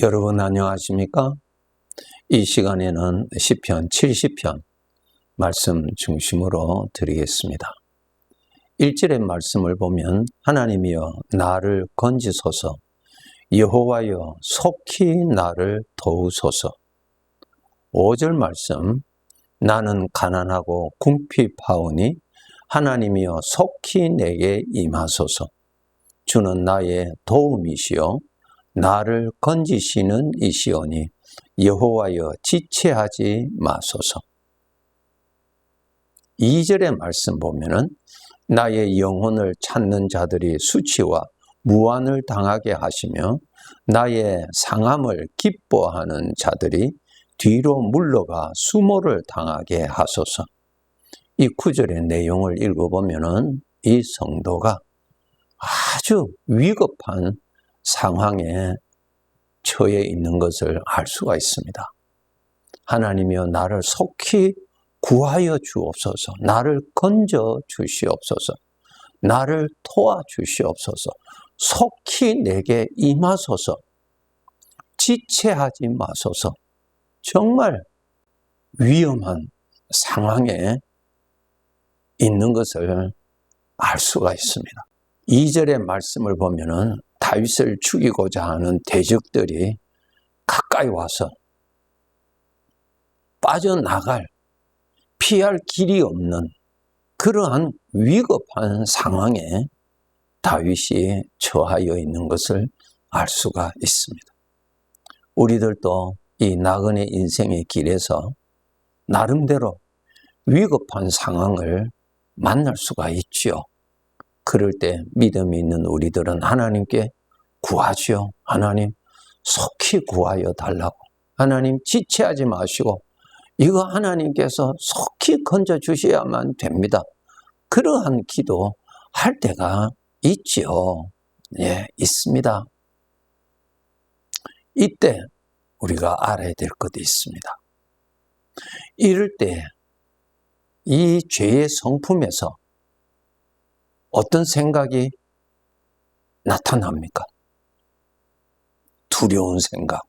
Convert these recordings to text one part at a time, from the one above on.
여러분 안녕하십니까? 이 시간에는 시편 70편 말씀 중심으로 드리겠습니다. 1절의 말씀을 보면 하나님이여 나를 건지소서 여호와여 속히 나를 도우소서 5절 말씀 나는 가난하고 궁핍 하오니 하나님이여 속히 내게 임하소서 주는 나의 도움이시여 나를 건지시는 이시오니 여호와여 지체하지 마소서. 2절의 말씀 보면은 나의 영혼을 찾는 자들이 수치와 무한을 당하게 하시며 나의 상함을 기뻐하는 자들이 뒤로 물러가 수모를 당하게 하소서. 이 구절의 내용을 읽어보면은 이 성도가 아주 위급한 상황에 처해 있는 것을 알 수가 있습니다. 하나님이여 나를 속히 구하여 주옵소서. 나를 건져 주시옵소서. 나를 도와 주시옵소서. 속히 내게 임하소서. 지체하지 마소서. 정말 위험한 상황에 있는 것을 알 수가 있습니다. 2절의 말씀을 보면은 다윗을 죽이고자 하는 대적들이 가까이 와서 빠져나갈 피할 길이 없는 그러한 위급한 상황에 다윗이 처하여 있는 것을 알 수가 있습니다. 우리들도 이 나그네 인생의 길에서 나름대로 위급한 상황을 만날 수가 있지요. 그럴 때 믿음이 있는 우리들은 하나님께 구하지요. 하나님 속히 구하여 달라고. 하나님 지체하지 마시고 이거 하나님께서 속히 건져 주셔야만 됩니다. 그러한 기도 할 때가 있지요. 예, 있습니다. 이때 우리가 알아야 될 것이 있습니다. 이럴 때 이 죄의 성품에서 어떤 생각이 나타납니까? 두려운 생각,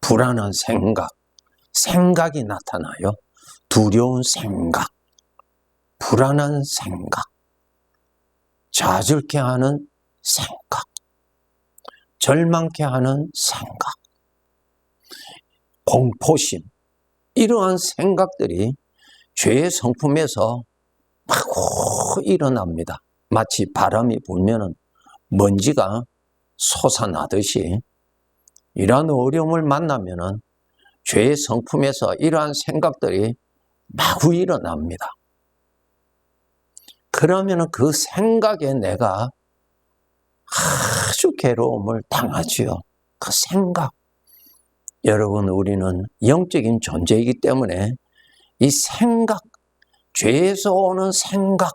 불안한 생각, 생각이 나타나요. 두려운 생각, 불안한 생각, 좌절케 하는 생각, 절망케 하는 생각, 공포심, 이러한 생각들이 죄의 성품에서 마구 일어납니다. 마치 바람이 불면 먼지가 솟아나듯이 이러한 어려움을 만나면 죄의 성품에서 이러한 생각들이 마구 일어납니다. 그러면 그 생각에 내가 아주 괴로움을 당하지요. 그 생각. 여러분, 우리는 영적인 존재이기 때문에 이 생각, 죄에서 오는 생각,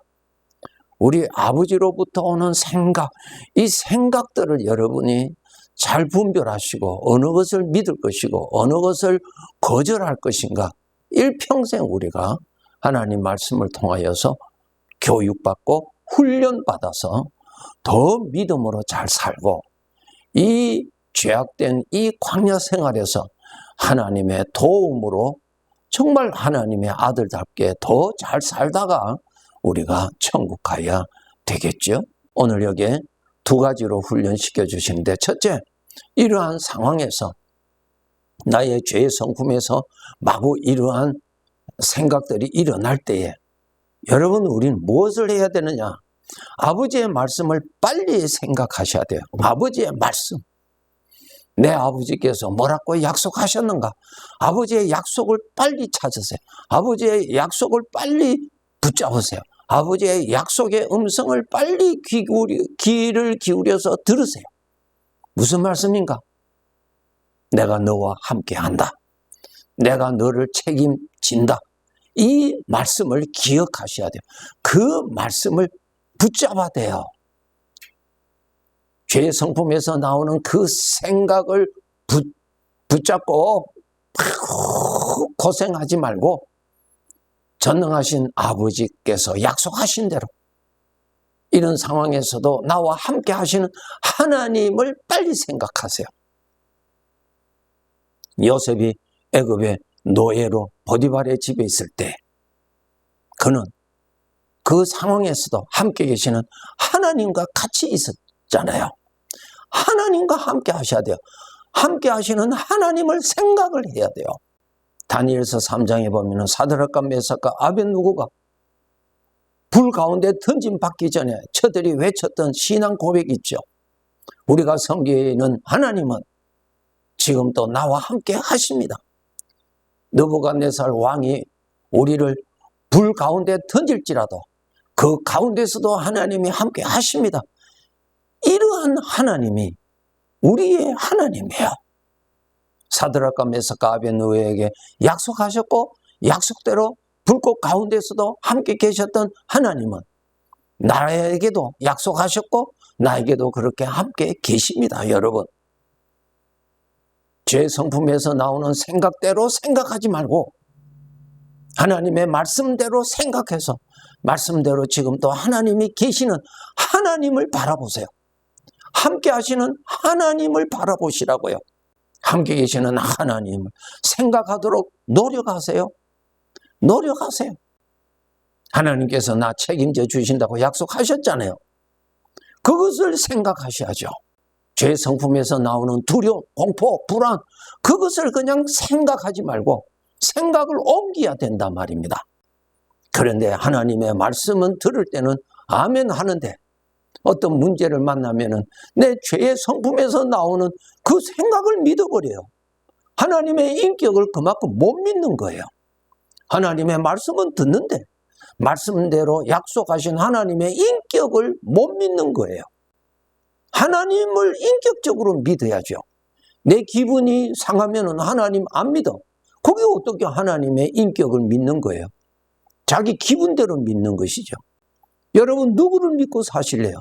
우리 아버지로부터 오는 생각, 이 생각들을 여러분이 잘 분별하시고 어느 것을 믿을 것이고 어느 것을 거절할 것인가 일평생 우리가 하나님 말씀을 통하여서 교육받고 훈련받아서 더 믿음으로 잘 살고 이 죄악된 이 광야 생활에서 하나님의 도움으로 정말 하나님의 아들답게 더 잘 살다가 우리가 천국 가야 되겠죠. 오늘 여기에 두 가지로 훈련시켜 주시는데 첫째, 이러한 상황에서 나의 죄의 성품에서 마구 이러한 생각들이 일어날 때에 여러분 우리는 무엇을 해야 되느냐? 아버지의 말씀을 빨리 생각하셔야 돼요. 아버지의 말씀. 내 아버지께서 뭐라고 약속하셨는가? 아버지의 약속을 빨리 찾으세요. 아버지의 약속을 빨리 붙잡으세요. 아버지의 약속의 음성을 빨리 귀를 기울여서 들으세요. 무슨 말씀인가? 내가 너와 함께 한다. 내가 너를 책임진다. 이 말씀을 기억하셔야 돼요. 그 말씀을 붙잡아야 돼요. 죄의 성품에서 나오는 그 생각을 붙, 붙잡고 고생하지 말고 전능하신 아버지께서 약속하신 대로 이런 상황에서도 나와 함께 하시는 하나님을 빨리 생각하세요. 요셉이 애굽의 노예로 보디발의 집에 있을 때 그는 그 상황에서도 함께 계시는 하나님과 같이 있었잖아요. 하나님과 함께 하셔야 돼요. 함께 하시는 하나님을 생각을 해야 돼요. 다니엘서 3장에 보면 사드락과 메삭과 아벤누고가 불 가운데 던짐 받기 전에 저들이 외쳤던 신앙 고백 있죠. 우리가 섬기는 하나님은 지금도 나와 함께 하십니다. 느부갓네살 왕이 우리를 불 가운데 던질지라도 그 가운데서도 하나님이 함께 하십니다. 이러한 하나님이 우리의 하나님이에요. 사드락과 메삭과 아벤누에게 약속하셨고 약속대로 불꽃 가운데서도 함께 계셨던 하나님은 나에게도 약속하셨고 나에게도 그렇게 함께 계십니다, 여러분. 죄 성품에서 나오는 생각대로 생각하지 말고 하나님의 말씀대로 생각해서 말씀대로 지금도 하나님이 계시는 하나님을 바라보세요. 함께 하시는 하나님을 바라보시라고요. 함께 계시는 하나님을 생각하도록 노력하세요. 노력하세요. 하나님께서 나 책임져 주신다고 약속하셨잖아요. 그것을 생각하셔야죠. 죄 성품에서 나오는 두려움, 공포, 불안, 그것을 그냥 생각하지 말고 생각을 옮겨야 된단 말입니다. 그런데 하나님의 말씀은 들을 때는 아멘 하는데 어떤 문제를 만나면은 내 죄의 성품에서 나오는 그 생각을 믿어버려요. 하나님의 인격을 그만큼 못 믿는 거예요. 하나님의 말씀은 듣는데 말씀대로 약속하신 하나님의 인격을 못 믿는 거예요. 하나님을 인격적으로 믿어야죠. 내 기분이 상하면 하나님 안 믿어. 그게 어떻게 하나님의 인격을 믿는 거예요? 자기 기분대로 믿는 것이죠. 여러분 누구를 믿고 사실래요?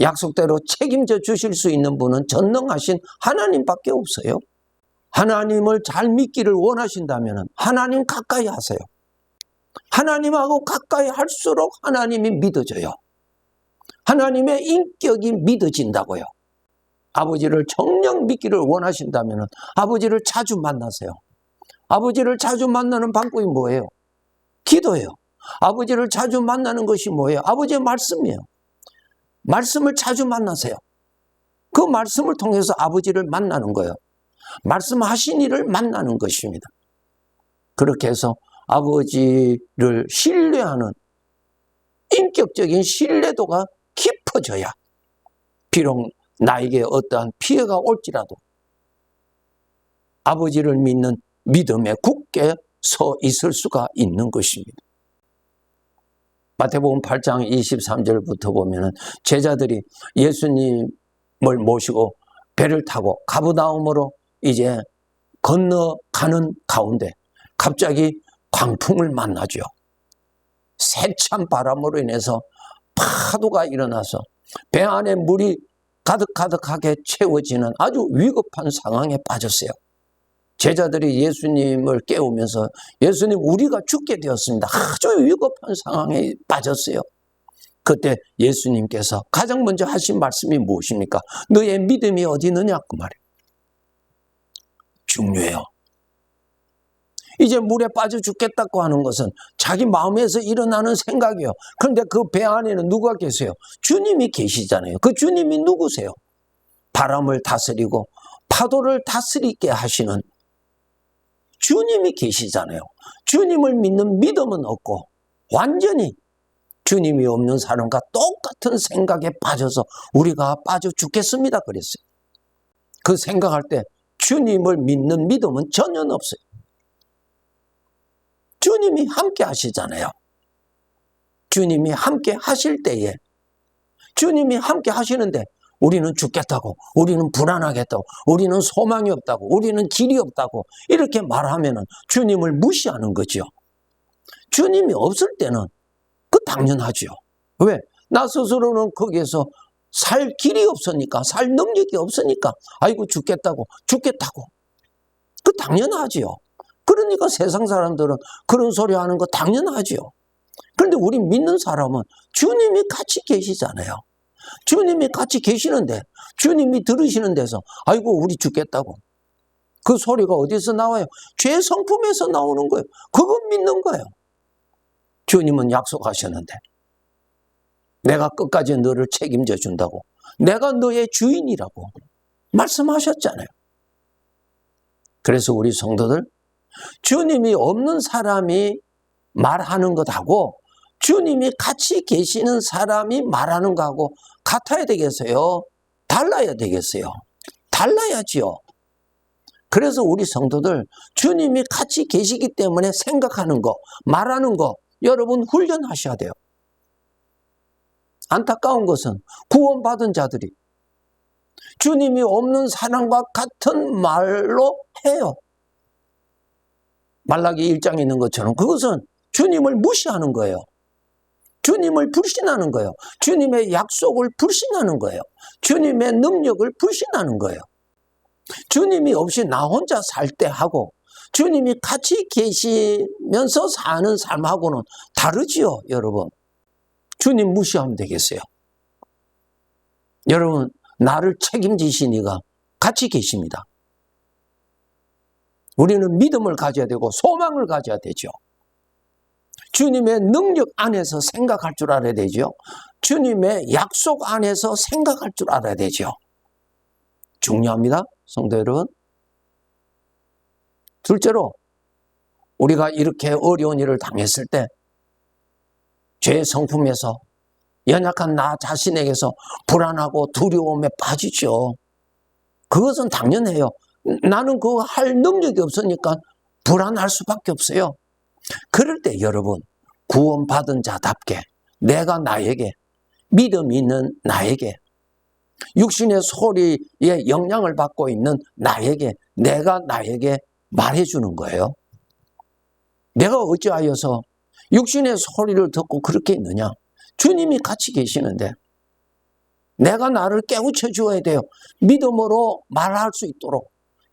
약속대로 책임져 주실 수 있는 분은 전능하신 하나님밖에 없어요. 하나님을 잘 믿기를 원하신다면 하나님 가까이 하세요. 하나님하고 가까이 할수록 하나님이 믿어져요. 하나님의 인격이 믿어진다고요. 아버지를 정녕 믿기를 원하신다면 아버지를 자주 만나세요. 아버지를 자주 만나는 방법이 뭐예요? 기도예요. 아버지를 자주 만나는 것이 뭐예요? 아버지의 말씀이에요. 말씀을 자주 만나세요. 그 말씀을 통해서 아버지를 만나는 거예요. 말씀하신 이를 만나는 것입니다. 그렇게 해서 아버지를 신뢰하는 인격적인 신뢰도가 깊어져야 비록 나에게 어떠한 피해가 올지라도 아버지를 믿는 믿음에 굳게 서 있을 수가 있는 것입니다. 마태복음 8장 23절부터 보면은 제자들이 예수님을 모시고 배를 타고 가브다움으로 이제 건너가는 가운데 갑자기 광풍을 만나죠. 세찬 바람으로 인해서 파도가 일어나서 배 안에 물이 가득가득하게 채워지는 아주 위급한 상황에 빠졌어요. 제자들이 예수님을 깨우면서 예수님 우리가 죽게 되었습니다. 아주 위급한 상황에 빠졌어요. 그때 예수님께서 가장 먼저 하신 말씀이 무엇입니까? 너의 믿음이 어디 있느냐 그 말이에요. 중요해요. 이제 물에 빠져 죽겠다고 하는 것은 자기 마음에서 일어나는 생각이에요. 그런데 그 배 안에는 누가 계세요? 주님이 계시잖아요. 그 주님이 누구세요? 바람을 다스리고 파도를 다스리게 하시는 주님이 계시잖아요. 주님을 믿는 믿음은 없고 완전히 주님이 없는 사람과 똑같은 생각에 빠져서 우리가 빠져 죽겠습니다. 그랬어요. 그 생각할 때 주님을 믿는 믿음은 전혀 없어요. 주님이 함께 하시잖아요. 주님이 함께 하실 때에 주님이 함께 하시는데 우리는 죽겠다고, 우리는 불안하겠다고, 우리는 소망이 없다고, 우리는 길이 없다고 이렇게 말하면 주님을 무시하는 거죠. 주님이 없을 때는 그 당연하죠. 왜? 나 스스로는 거기에서 살 길이 없으니까, 살 능력이 없으니까, 아이고 죽겠다고, 죽겠다고. 그 당연하지요. 그러니까 세상 사람들은 그런 소리 하는 거 당연하지요. 그런데 우리 믿는 사람은 주님이 같이 계시잖아요. 주님이 같이 계시는데 주님이 들으시는 데서 아이고 우리 죽겠다고 그 소리가 어디서 나와요? 죄 성품에서 나오는 거예요. 그건 믿는 거예요. 주님은 약속하셨는데 내가 끝까지 너를 책임져 준다고 내가 너의 주인이라고 말씀하셨잖아요. 그래서 우리 성도들 주님이 없는 사람이 말하는 것하고 주님이 같이 계시는 사람이 말하는 거하고 같아야 되겠어요? 달라야 되겠어요? 달라야지요. 그래서 우리 성도들 주님이 같이 계시기 때문에 생각하는 거, 말하는 거 여러분 훈련하셔야 돼요. 안타까운 것은 구원받은 자들이 주님이 없는 사람과 같은 말로 해요. 말라기 1장에 있는 것처럼 그것은 주님을 무시하는 거예요. 주님을 불신하는 거예요. 주님의 약속을 불신하는 거예요. 주님의 능력을 불신하는 거예요. 주님이 없이 나 혼자 살 때 하고 주님이 같이 계시면서 사는 삶하고는 다르지요, 여러분. 주님 무시하면 되겠어요. 여러분, 나를 책임지시니가 같이 계십니다. 우리는 믿음을 가져야 되고 소망을 가져야 되죠. 주님의 능력 안에서 생각할 줄 알아야 되죠. 주님의 약속 안에서 생각할 줄 알아야 되죠. 중요합니다. 성도 여러분. 둘째로, 우리가 이렇게 어려운 일을 당했을 때, 죄의 성품에서 연약한 나 자신에게서 불안하고 두려움에 빠지죠. 그것은 당연해요. 나는 그거 할 능력이 없으니까 불안할 수밖에 없어요. 그럴 때 여러분, 구원받은 자답게 내가 나에게 믿음 있는 나에게 육신의 소리에 영향을 받고 있는 나에게 내가 나에게 말해주는 거예요. 내가 어찌하여서 육신의 소리를 듣고 그렇게 있느냐? 주님이 같이 계시는데 내가 나를 깨우쳐 주어야 돼요. 믿음으로 말할 수 있도록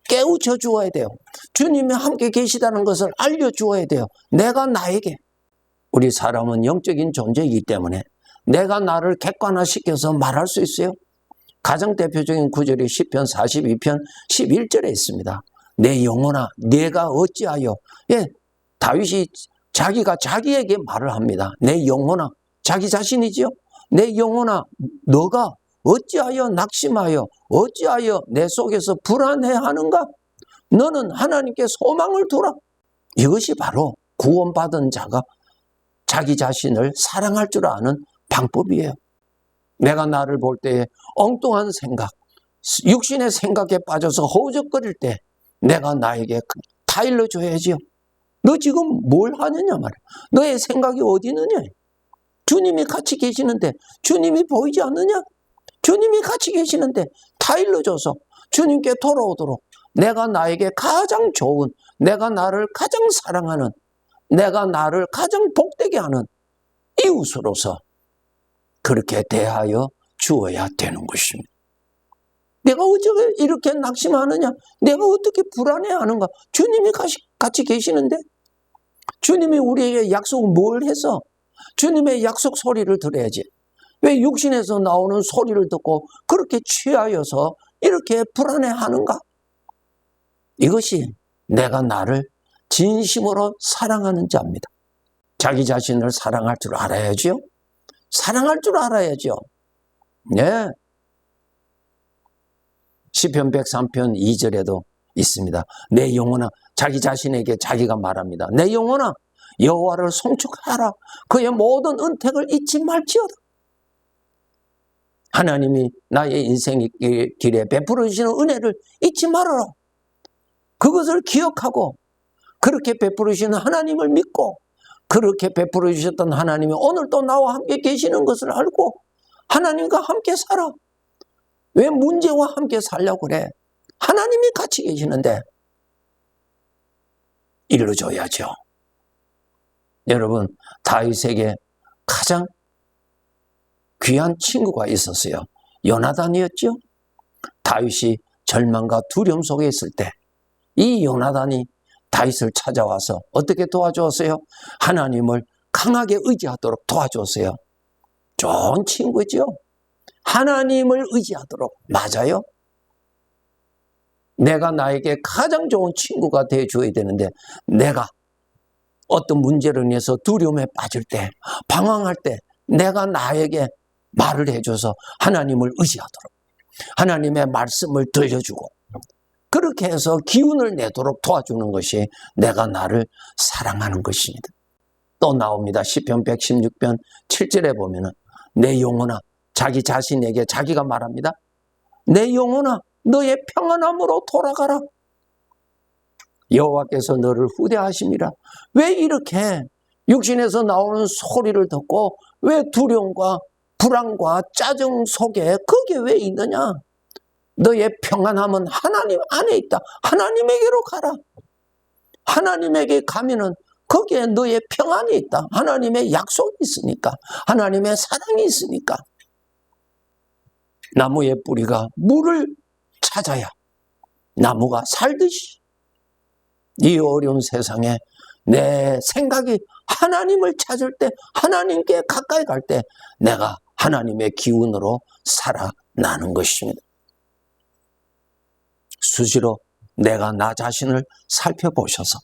깨우쳐 주어야 돼요. 주님이 함께 계시다는 것을 알려 주어야 돼요. 내가 나에게 우리 사람은 영적인 존재이기 때문에 내가 나를 객관화시켜서 말할 수 있어요. 가장 대표적인 구절이 10편 42편 11절에 있습니다. 내 영혼아 내가 어찌하여 예 다윗이 자기가 자기에게 말을 합니다. 내 영혼아 자기 자신이지요. 내 영혼아 너가 어찌하여 낙심하여 어찌하여 내 속에서 불안해하는가? 너는 하나님께 소망을 두라. 이것이 바로 구원받은 자가 자기 자신을 사랑할 줄 아는 방법이에요. 내가 나를 볼 때에 엉뚱한 생각, 육신의 생각에 빠져서 허우적거릴 때 내가 나에게 타일러 줘야지요. 너 지금 뭘 하느냐 말이야. 너의 생각이 어디 있느냐. 주님이 같이 계시는데 주님이 보이지 않느냐? 주님이 같이 계시는데 타일러 줘서 주님께 돌아오도록 내가 나에게 가장 좋은, 내가 나를 가장 사랑하는, 내가 나를 가장 복되게 하는 이웃으로서 그렇게 대하여 주어야 되는 것입니다. 내가 어떻게 이렇게 낙심하느냐? 내가 어떻게 불안해하는가? 주님이 같이 계시는데 주님이 우리에게 약속을 뭘 해서 주님의 약속 소리를 들어야지. 왜 육신에서 나오는 소리를 듣고 그렇게 취하여서 이렇게 불안해하는가? 이것이 내가 나를 진심으로 사랑하는 자입니다. 자기 자신을 사랑할 줄 알아야죠. 사랑할 줄 알아야죠. 네. 시편 103편 2절에도 있습니다. 내 영혼아 자기 자신에게 자기가 말합니다. 내 영혼아 여호와를 송축하라. 그의 모든 은택을 잊지 말지어다. 하나님이 나의 인생의 길에 베풀어 주시는 은혜를 잊지 말아라. 그것을 기억하고 그렇게 베풀어 주시는 하나님을 믿고 그렇게 베풀어 주셨던 하나님이 오늘 또 나와 함께 계시는 것을 알고 하나님과 함께 살아. 왜 문제와 함께 살려고 그래? 하나님이 같이 계시는데 일러줘야죠. 여러분 다윗에게 가장 귀한 친구가 있었어요. 요나단이었죠. 다윗이 절망과 두려움 속에 있을 때 이 요나단이 다윗을 찾아와서 어떻게 도와주었어요? 하나님을 강하게 의지하도록 도와주었어요. 좋은 친구죠. 하나님을 의지하도록 맞아요. 내가 나에게 가장 좋은 친구가 되어 줘야 되는데 내가 어떤 문제를 인해서 두려움에 빠질 때, 방황할 때 내가 나에게 말을 해줘서 하나님을 의지하도록 하나님의 말씀을 들려주고 그렇게 해서 기운을 내도록 도와주는 것이 내가 나를 사랑하는 것입니다. 또 나옵니다. 시편 116편 7절에 보면은 내 영혼아 자기 자신에게 자기가 말합니다. 내 영혼아 너의 평안함으로 돌아가라. 여호와께서 너를 후대하심이라. 왜 이렇게 육신에서 나오는 소리를 듣고 왜 두려움과 불안과 짜증 속에 그게 왜 있느냐? 너의 평안함은 하나님 안에 있다. 하나님에게로 가라. 하나님에게 가면은 거기에 너의 평안이 있다. 하나님의 약속이 있으니까. 하나님의 사랑이 있으니까. 나무의 뿌리가 물을 찾아야 나무가 살듯이 이 어려운 세상에 내 생각이 하나님을 찾을 때, 하나님께 가까이 갈 때 내가 하나님의 기운으로 살아나는 것입니다. 수시로 내가 나 자신을 살펴보셔서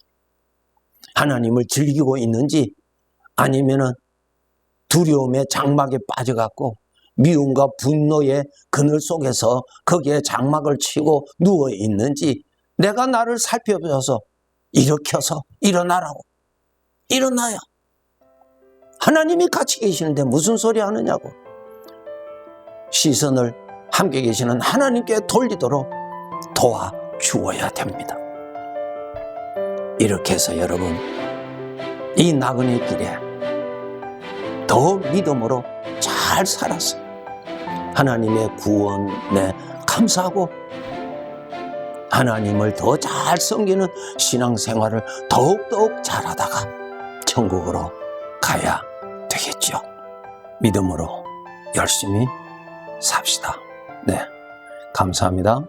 하나님을 즐기고 있는지 아니면은 두려움의 장막에 빠져갖고 미움과 분노의 그늘 속에서 거기에 장막을 치고 누워 있는지 내가 나를 살펴보셔서 일으켜서 일어나라고. 일어나야 하나님이 같이 계시는데 무슨 소리 하느냐고 시선을 함께 계시는 하나님께 돌리도록 도와 주어야 됩니다. 이렇게 해서 여러분 이 나그네 길에 더 믿음으로 잘 살아서 하나님의 구원에 감사하고 하나님을 더 잘 섬기는 신앙생활을 더욱더욱 잘하다가 천국으로 가야 되겠죠. 믿음으로 열심히 삽시다. 네. 감사합니다.